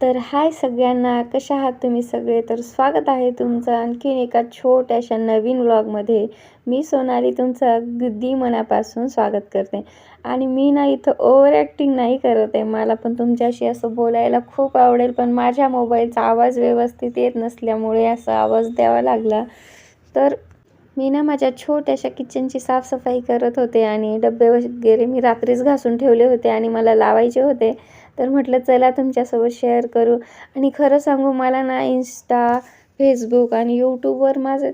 तर हाय सगळ्यांना कशा आहात तुम्ही सगळे? तर स्वागत आहे तुमचं आणखीन एका छोट्याशा नवीन व्लॉगमध्ये मी सोनाली तुमचं अगदी मनापासून स्वागत करते. आणि मी ना इथं ओव्हर ॲक्टिंग नाही करत आहे. मला पण तुमच्याशी असं बोलायला खूप आवडेल पण माझ्या मोबाईलचा आवाज व्यवस्थित येत नसल्यामुळे असा आवाज द्यावा लागला. तर मी ना माझ्या छोट्याशा किचनची साफसफाई करत होते आणि डबे वगैरे मी रात्रीच घासून ठेवले होते आणि मला लावायचे होते. तर म्हटलं चला तुमच्यासोबत शेअर करू. आणि खरं सांगू मला ना इन्स्टा फेसबुक आणि यूट्यूबवर माझं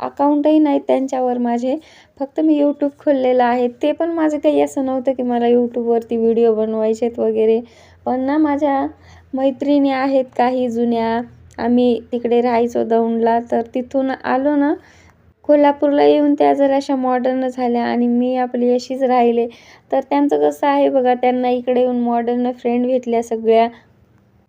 अकाउंटही नाही त्यांच्यावर माझे. फक्त मी यूट्यूब खोललेलं आहे. ते पण माझं काही असं नव्हतं की मला यूट्यूबवरती व्हिडिओ बनवायचेत वगैरे. पण ना माझ्या मैत्रिणी आहेत काही जुन्या. आम्ही तिकडे राहायचो दौंडला. तर तिथून आलो ना कोल्हापूरला येऊन त्या जर अशा मॉडर्न झाल्या आणि मी आपली अशीच राहिले तर त्यांचं कसं आहे बघा त्यांना इकडे येऊन मॉडर्न फ्रेंड भेटल्या सगळ्या.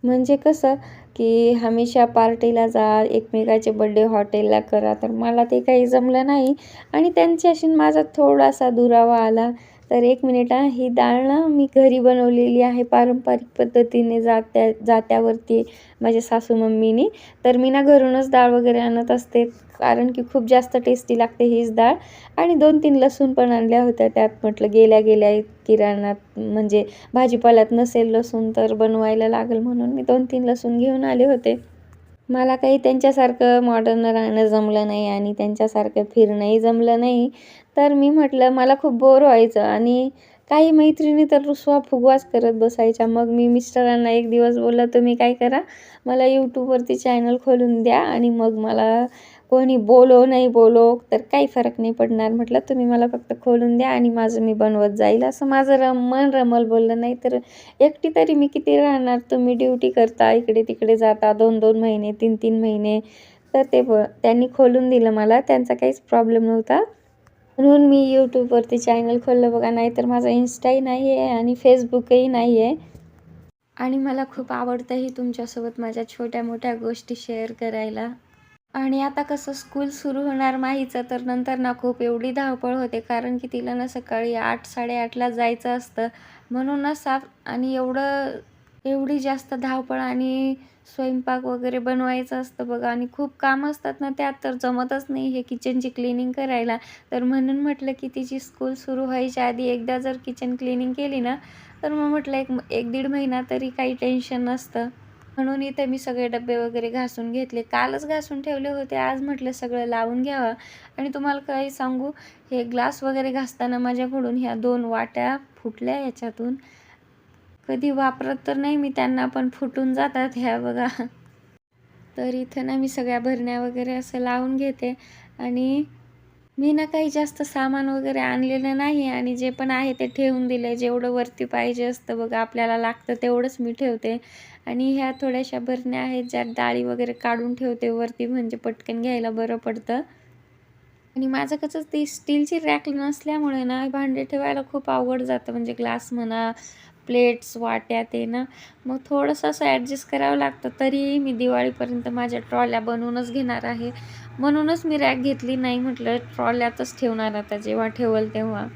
म्हणजे कसं की हमेशा पार्टीला जा एकमेकाचे बड्डे हॉटेलला करा तर मला ते काही जमलं नाही. आणि त्यांच्याशी माझा थोडासा दुरावा आला. तर एक मिनिट हा ही डाळ ना मी घरी बनवलेली आहे पारंपरिक पद्धतीने जात्या जात्यावरती माझ्या सासू मम्मीने. तर मी ना घरूनच डाळ वगैरे आणत असते कारण की खूप जास्त टेस्टी लागते हीच डाळ. आणि दोन तीन लसूण पण आणल्या होत्या त्यात म्हटलं गेल्या गेल्या किराणात म्हणजे भाजीपाल्यात नसेल लसूण तर बनवायला लागेल म्हणून मी दोन तीन लसूण घेऊन आले होते. मला काही त्यांच्यासारखं मॉडर्न राहणं जमलं नाही आणि त्यांच्यासारखं फिरणंही जमलं नाही. तर मी म्हटलं मला खूप बोर व्हायचं आणि काही मैत्रिणी तर रुसवा फुगवाच करत बसायच्या. मग मी मिस्टरांना एक दिवस बोललं तुम्ही काय करा मला यूट्यूबवरती चॅनल खोलून द्या आणि मग मला कोणी बोलो नाही बोलो तर काही फरक नाही पडणार. म्हटलं तुम्ही मला फक्त खोलून द्या आणि माझं मी बनवत जाईल. असं माझं रम मन रमल बोललं नाही तर एकटी तरी मी किती राहणार? तुम्ही ड्युटी करता इकडे तिकडे जाता दोन दोन महिने तीन तीन महिने. तर ते ब त्यांनी खोलून दिलं मला त्यांचा काहीच प्रॉब्लेम नव्हता. म्हणून मी यूट्यूबवरती चॅनल खोललं बघा नाही तर माझा इन्स्टाही नाही आहे आणि फेसबुकही नाही आहे. आणि मला खूप आवडतंही तुमच्यासोबत माझ्या छोट्या मोठ्या गोष्टी शेअर करायला. आणि आता कसं स्कूल सुरू होणार माहीचं तर नंतर ना खूप एवढी धावपळ होते कारण की तिला ना सकाळी आठ साडेआठला जायचं असतं. म्हणून ना साफ आणि एवढं एवढी जास्त धावपळ आणि स्वयंपाक वगैरे बनवायचं असतं बघा. आणि खूप काम असतात ना त्यात तर जमतच नाही हे किचनची क्लिनिंग करायला. तर म्हणून म्हटलं की तिची स्कूल सुरू व्हायच्या आधी एकदा जर किचन क्लिनिंग केली ना तर मग म्हटलं एक एक दीड महिना तरी काही टेन्शन नसतं. म्हणून इथे मी सगळे डबे वगैरे घासून घेतले. कालच घासून ठेवले होते. आज म्हटलं सगळं लावून घ्यावं. आणि तुम्हाला काही सांगू हे ग्लास वगैरे घासताना माझ्याकडून ह्या दोन वाट्या फुटल्या याच्यातून. कधी वापरत तर नाही मी त्यांना पण फुटून जातात ह्या बघा. तर इथं ना मी सगळ्या भरण्या वगैरे असं लावून घेते. आणि मी ना काही जास्त सामान वगैरे आणलेलं नाही आणि जे पण आहे ते ठेवून दिलं जेवढं वरती पाहिजे असतं बघा आपल्याला लागतं तेवढंच मी ठेवते. आणि ह्या थोड्याशा भरण्या आहेत ज्यात डाळी वगैरे काढून ठेवते वरती म्हणजे पटकन घ्यायला बरं पडतं. आणि माझं कसं ती स्टीलची रॅक नसल्यामुळे ना भांडे ठेवायला खूप आवड जातं. म्हणजे ग्लास म्हणा प्लेट्स वाट्या ते ना. मग थोडंसं असं ॲडजस्ट करावं लागतं. तरीही मी दिवाळीपर्यंत माझ्या ट्रॉल्या बनवूनच घेणार आहे. म्हणूनच मी रॅक घेतली नाही म्हटलं ट्रॉल्यातच ठेवणार आता जेव्हा ठेवल तेव्हा.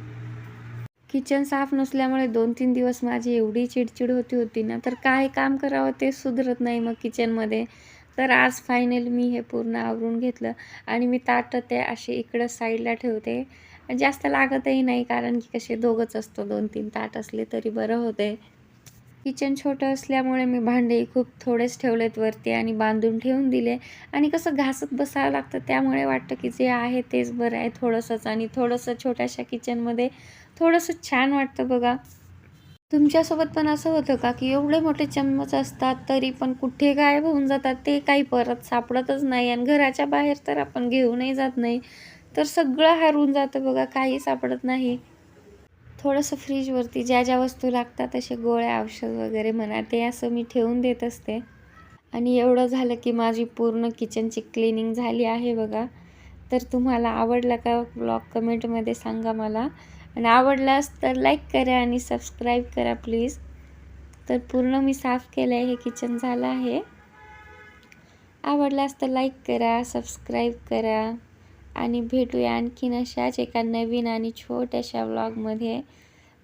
किचन साफ नसल्यामुळे दोन तीन दिवस माझी एवढी चिडचिड होती होती ना तर काय काम करावं ते सुधरत नाही मग किचनमध्ये तर आज फायनल मी हे पूर्ण आवरून घेतलं आणि मी ताटं ते असे इकडं साईडला ठेवते. जास्त लागतही नाही कारण की कसे दोघंच असतो दोन तीन ताट असले तरी बरं होते. किचन छोटं असल्यामुळे मी भांडे खूप थोडेच ठेवलेत वरती आणि बांधून ठेवून दिले. आणि कसं घासत बसावं लागतं त्यामुळे वाटतं की जे आहे तेच बरं आहे थोडंसंच. आणि थोडंसं छोट्याशा किचनमध्ये थोडंसं छान वाटतं बघा. तुमच्यासोबत पण असं होतं का की एवढे मोठे चम्मच असतात तरी पण कुठे गायब होऊन जातात ते काही परत सापडतच नाही. आणि घराच्या बाहेर तर आपण घेऊनही जात नाही. तर सगळं हरवून जातं बघा काही सापडत नाही. थोडंसं फ्रीजवरती ज्या ज्या वस्तू लागतात असे गोळ्या औषध वगैरे म्हणा ते असं मी ठेवून देत असते. आणि एवढं झालं की माझी पूर्ण किचनची क्लिनिंग झाली आहे बघा. तर तुम्हाला आवडला का ब्लॉग कमेंटमध्ये सांगा मला. आणि आवडलास तर लाईक करा आणि सबस्क्राईब करा प्लीज तर पूर्ण मी साफ केलं आहे हे किचन झालं आहे. आवडलास तर लाईक करा सबस्क्राईब करा. आणि भेटूया आणखीन अशाच एका नवीन आणि छोट्याशा व्लॉगमध्ये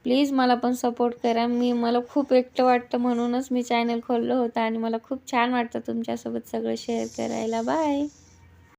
प्लीज मला पण सपोर्ट करा. मी मला खूप एकटं वाटतं म्हणूनच मी चॅनल खोललं होतं आणि मला खूप छान वाटतं तुमच्यासोबत सगळं शेअर करायला. बाय